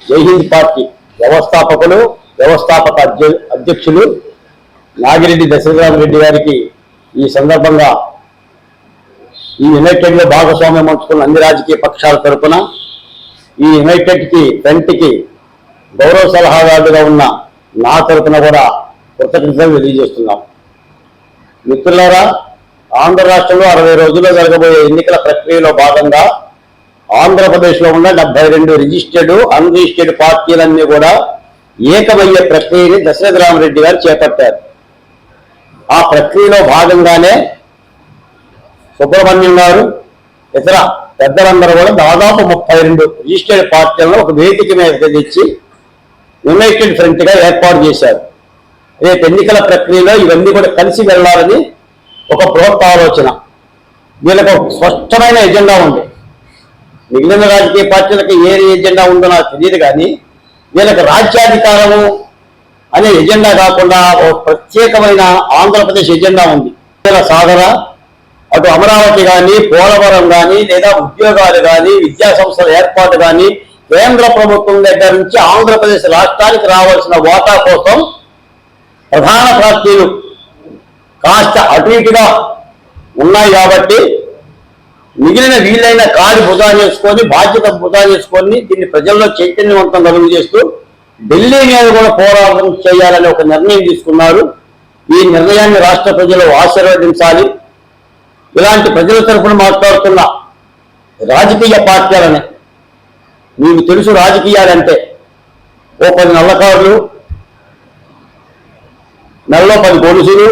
జైహింద్ party వ్యవస్థాపకులు వ్యవస్థాపక అధ్య- అధ్యక్షులు నాగిరెడ్డి దశరథరామ రెడ్డి గారికి ఈ సందర్భంగా ఈ యునైటెడ్లో భాగస్వామ్యం పంచుకున్న అన్ని రాజకీయ పక్షాల తరఫున ఈ యునైటెడ్కి ఫ్రంట్కి గౌరవ సలహాదారుగా ఉన్న నా తరపున కూడా కృతజ్ఞతలు తెలియజేస్తున్నాం. మిత్రులారా ఆంధ్ర రాష్ట్రంలో అరవై రోజుల్లో జరగబోయే ఎన్నికల ప్రక్రియలో భాగంగా ఆంధ్రప్రదేశ్లో ఉన్న డెబ్బై రెండు రిజిస్టర్డ్ అన్రిజిస్టర్డ్ పార్టీలన్నీ కూడా ఏకమయ్యే ప్రక్రియని దశరథ రామరెడ్డి గారు చేపట్టారు. ఆ ప్రక్రియలో భాగంగానే సుబ్రహ్మణ్యం గారు ఇతర పెద్దలందరూ కూడా దాదాపు ముప్పై రెండు రిజిస్టర్డ్ పార్టీలను ఒక వేదిక మీద తెచ్చి యునైటెడ్ ఫ్రంట్గా ఏర్పాటు చేశారు. రేపు ఎన్నికల ప్రక్రియలో ఇవన్నీ కూడా కలిసి వెళ్ళాలని ఒక బృహత్ ఆలోచన. వీళ్ళకు ఒక స్పష్టమైన ఎజెండా ఉంది. మిగిలిన రాజకీయ పార్టీలకు ఏ ఎజెండా ఉందో నాకు తెలియదు కానీ వీళ్ళకి రాజ్యాధికారము అనే ఎజెండా కాకుండా ఒక ప్రత్యేకమైన ఆంధ్రప్రదేశ్ ఎజెండా ఉంది. వీళ్ళ సాధన అటు అమరావతి కానీ పోలవరం కానీ లేదా ఉద్యోగాలు కానీ విద్యా సంస్థల ఏర్పాటు కానీ కేంద్ర ప్రభుత్వం దగ్గర నుంచి ఆంధ్రప్రదేశ్ రాష్ట్రానికి రావాల్సిన వాటా కోసం ప్రధాన పార్టీలు కాస్త అటు ఇటుగా ఉన్నాయి కాబట్టి మిగిలిన వీలైన కాడి భుజా చేసుకొని బాధ్యత వృధా చేసుకొని దీన్ని ప్రజల్లో చైతన్యవంతం కలుగు చేస్తూ ఢిల్లీ మీద కూడా పోరాటం చేయాలని ఒక నిర్ణయం తీసుకున్నారు. ఈ నిర్ణయాన్ని రాష్ట్ర ప్రజలు ఆశీర్వదించాలి. ఇలాంటి ప్రజల తరఫున మాట్లాడుతున్న రాజకీయ పార్టీలని మీకు తెలుసు రాజకీయాలంటే ఓ పది నల్లకారులు నెలలో పది గొలుసులు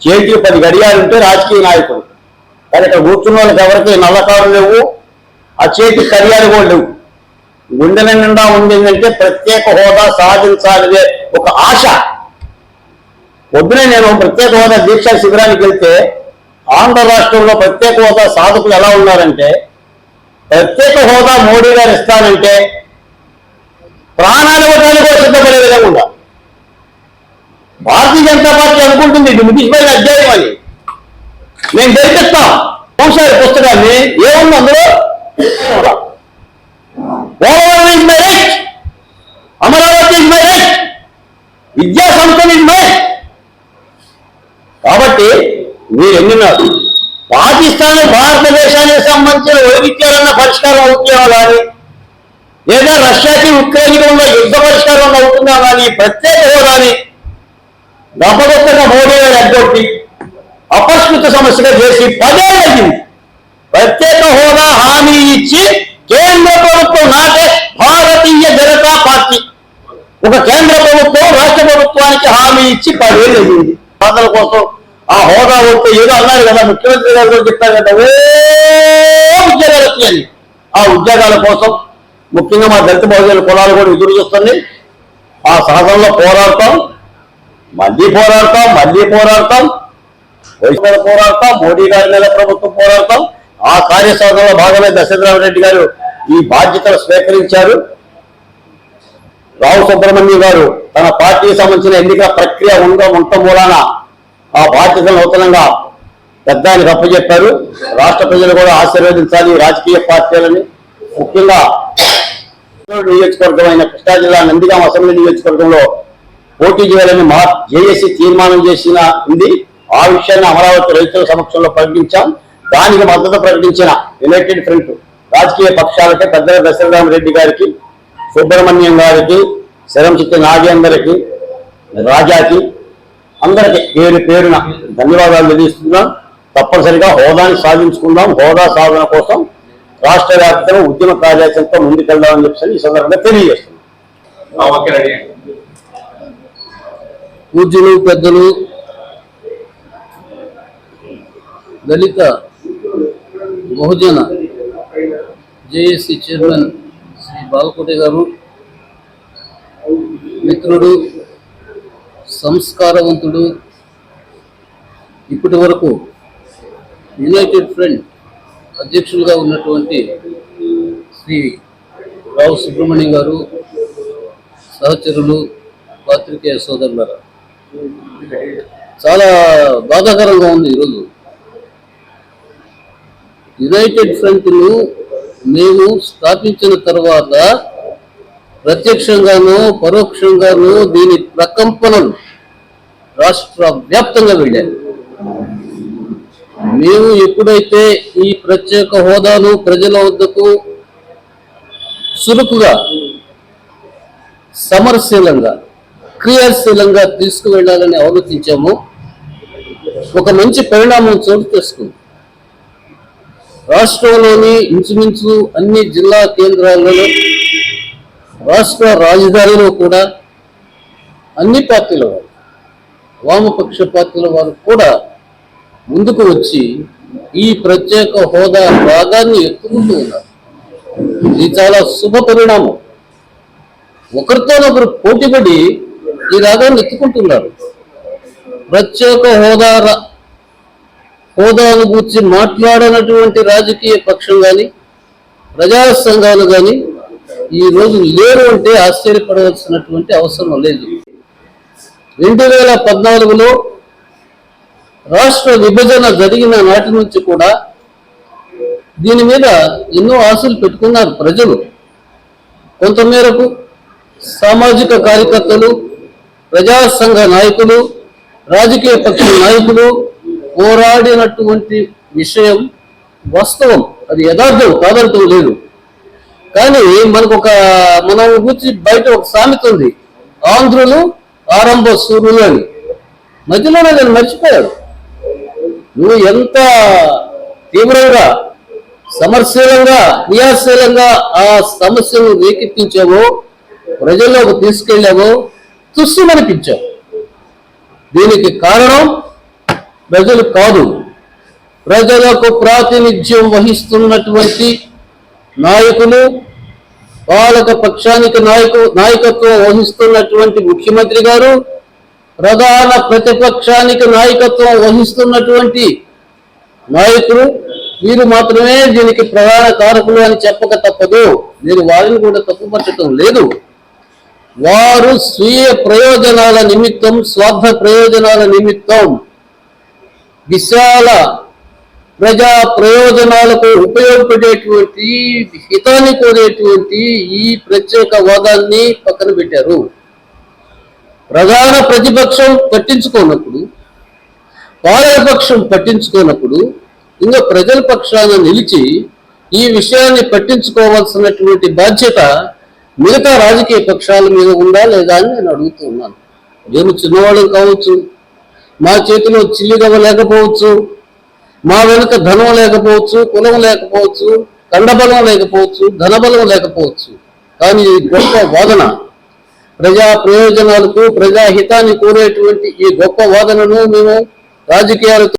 చేతికి పది గడియాలు ఉంటే రాజకీయ నాయకుడు. కానీ ఇక్కడ కూర్చున్న వాళ్ళకి ఎవరికి నల్లకారు లేవు ఆ చేతి కడియాలు కూడా లేవు. గుండెల నిండా ఉంది ఏంటంటే ప్రత్యేక హోదా సాధించాలనే ఒక ఆశ. పొద్దునే నేను ప్రత్యేక హోదా దీక్షా శిబిరానికి వెళ్తే ఆంధ్ర రాష్ట్రంలో ప్రత్యేక హోదా సాధకులు ఎలా ఉన్నారంటే ప్రత్యేక హోదా మోడీ గారు ఇస్తానంటే ప్రాణాలు ఇవ్వడానికి కూడా సిద్ధపడే విధంగా భారతీయ జనతా పార్టీ అనుకుంటుంది ఇది ముగిసిపోయిన అధ్యాయం అని. మేము గెలిపిస్తాం. చూసారు పుస్తకాన్ని ఏముంది అందులో? Polavaram is my right Amaravati is my right విద్యా సంస్థ ఇస్ మై కాబట్టి మీరు ఎన్నున్నారు? పాకిస్తాన్ భారతదేశానికి సంబంధించిన వైవిధ్యాలన్న పరిష్కారం అవుతుందా కానీ లేదా రష్యాకి ఉక్రెయిన్కి ఉన్న యుద్ధ పరిష్కారం అవుతుందా కానీ ప్రత్యేక హోదాని గొప్పగొప్పగా మోడీ గారు అడ్డొట్టి అపస్కృత సమస్యగా చేసి పదేళ్ళు ప్రత్యేక హోదా హామీ ఇచ్చి కేంద్ర ప్రభుత్వం నాటే భారతీయ జనతా పార్టీ. ఒక కేంద్ర ప్రభుత్వం రాష్ట్ర ప్రభుత్వానికి హామీ ఇచ్చి పదేళ్ళు అయ్యింది ప్రజల కోసం ఆ హోదా వస్తే ఏదో అన్నారు కదా ముఖ్యమంత్రి గారు కూడా చెప్పారు కదా ఓ ఉద్యోగాలు వచ్చినాయి ఆ ఉద్యోగాల కోసం ముఖ్యంగా మా దళిత బహుజన కులాలు కూడా ఎదురు చూస్తున్నాయి ఆ సాధనలో పోరాడతాం మళ్ళీ పోరాడతాం మళ్ళీ పోరాడతాం. వయసు పోరాడతాం మోడీ గారి మీద ప్రభుత్వం పోరాడతాం. ఆ కార్యసాధనలో భాగమే దశరథరామ రెడ్డి గారు ఈ బాధ్యతలు స్వీకరించారు. రావు సుబ్రహ్మణ్యం గారు తన పార్టీకి సంబంధించిన ఎన్నికల ప్రక్రియ ఉండడం ఉండటం మూలాన ఆ బాధ్యతలు నూతనంగా పెద్ద ఆయనకు అప్పచెప్పారు. రాష్ట్ర ప్రజలు కూడా ఆశీర్వదించాలి రాజకీయ పార్టీలని. ముఖ్యంగా నియోజకవర్గం అయిన కృష్ణా జిల్లా నందిగాం అసెంబ్లీ నియోజకవర్గంలో పోటీ చేయాలని మా జేఏసీ తీర్మానం చేసిన ఉంది. ఆ విషయాన్ని అమరావతి రైతుల సమక్షంలో ప్రకటించాం. దానికి మద్దతు ప్రకటించిన యునైటెడ్ ఫ్రంట్ రాజకీయ పక్షాలకి పెద్దల దశరథరామ రెడ్డి గారికి సుబ్రహ్మణ్యం గారికి శరంచిత్తి నాగేందర్కి రాజాకి అందరికి పేరు పేరున ధన్యవాదాలు తెలియజేస్తున్నాం. తప్పనిసరిగా హోదాని సాధించుకుందాం. హోదా సాధన కోసం రాష్ట్ర వ్యాప్తంగా ఉద్యమ కార్యాచరణతో ముందుకెళ్దామని చెప్పి ఈ సందర్భంగా తెలియజేస్తున్నాం. పూజ్యులు పెద్దలు దళిత బహుజన జేఏసి చైర్మన్ శ్రీ బాలకోటి గారు మిత్రుడు సంస్కారవంతుడు ఇప్పటి వరకు యునైటెడ్ ఫ్రంట్ అధ్యక్షులుగా ఉన్నటువంటి శ్రీ రావు సుబ్రహ్మణ్యం గారు సహచరులు పాత్రికేయ సోదరుల చాలా బాధాకరంగా ఉంది ఈరోజు. యునైటెడ్ ఫ్రంట్ను మేము స్థాపించిన తర్వాత ప్రత్యక్షంగానూ పరోక్షంగాను దీని ప్రకంపనలు రాష్ట్ర వ్యాప్తంగా వెళ్ళాయి మేము ఎప్పుడైతే ఈ ప్రత్యేక హోదాను ప్రజల వద్దకు చురుకుగా సమరశీలంగా క్రియాశీలంగా తీసుకువెళ్ళాలని ఆలోచించాము ఒక మంచి పరిణామం చోటు చేసుకుంది. రాష్ట్రంలోని ఇంచుమించు అన్ని జిల్లా కేంద్రాలలో రాష్ట్ర రాజధానిలో కూడా అన్ని పార్టీల వారు వామపక్ష పార్టీల వారు కూడా ముందుకు వచ్చి ఈ ప్రత్యేక హోదా భాగాన్ని ఎత్తుకుంటూ ఉన్నారు. ఇది చాలా శుభ పరిణామం. ఒకరితోనొకరు పోటీపడి ఈ రాగాన్ని ఎత్తుకుంటున్నారు. ప్రత్యేక హోదా హోదాను గూర్చి మాట్లాడనటువంటి రాజకీయ పక్షం కానీ ప్రజా సంఘాలు కానీ ఈ రోజు లేరు అంటే ఆశ్చర్యపడవలసినటువంటి అవసరం లేదు. రెండు వేల పద్నాలుగులో రాష్ట్ర విభజన జరిగిన నాటి నుంచి కూడా దీని మీద ఎన్నో ఆశలు పెట్టుకున్నారు ప్రజలు. కొంతమేరకు సామాజిక కార్యకర్తలు ప్రజా సంఘ నాయకులు రాజకీయ పక్ష నాయకులు పోరాడినటువంటి విషయం వాస్తవం. అది యథార్థం కాదంటూ లేదు. కానీ మనకు ఒక మనం గురించి బయట ఒక సామెత ఉంది. ఆంధ్రులు ఆరంభ సూర్యులు అని. మధ్యలోనే నేను మర్చిపోయాడు నువ్వు ఎంత తీవ్రంగా సమరశీలంగా క్రియాశీలంగా ఆ సమస్యను రేకెత్తించావో ప్రజల్లోకి తీసుకెళ్ళావో తుస్సుమనిపించావు దీనికి కారణం ప్రజలు కాదు. ప్రజలకు ప్రాతినిధ్యం వహిస్తున్నటువంటి నాయకులు పాలక పక్షానికి నాయకు నాయకత్వం వహిస్తున్నటువంటి ముఖ్యమంత్రి గారు ప్రధాన ప్రతిపక్షానికి నాయకత్వం వహిస్తున్నటువంటి నాయకులు వీరు మాత్రమే దీనికి ప్రధాన కారకులు అని చెప్పక తప్పదు. నేను వారిని కూడా తప్పుపరచటం లేదు. వారు స్వీయ ప్రయోజనాల నిమిత్తం స్వార్థ ప్రయోజనాల నిమిత్తం విశాల ప్రజా ప్రయోజనాలకు ఉపయోగపడేటువంటి హితాన్ని కోరేటువంటి ఈ ప్రత్యేక వాదాన్ని పక్కన పెట్టారు. ప్రధాన ప్రతిపక్షం పట్టించుకోనప్పుడు పాలనపక్షం పట్టించుకోనప్పుడు ఇంకా ప్రజల పక్షాన నిలిచి ఈ విషయాన్ని పట్టించుకోవాల్సినటువంటి బాధ్యత మిగతా రాజకీయ పక్షాల మీద ఉందా లేదా అని నేను అడుగుతూ ఉన్నాను. నేను చిన్నవాళ్ళు కావచ్చు మా చేతిలో చిల్లిగవ లేకపోవచ్చు మా వెనుక ధనం లేకపోవచ్చు కులం లేకపోవచ్చు కండబలం లేకపోవచ్చు ధనబలం లేకపోవచ్చు. కానీ ఈ గొప్ప వాదన. ప్రజా ప్రయోజనాలకు ప్రజాహితాన్ని కోరేటువంటి ఈ గొప్ప వాదనను మేము రాజకీయాలతో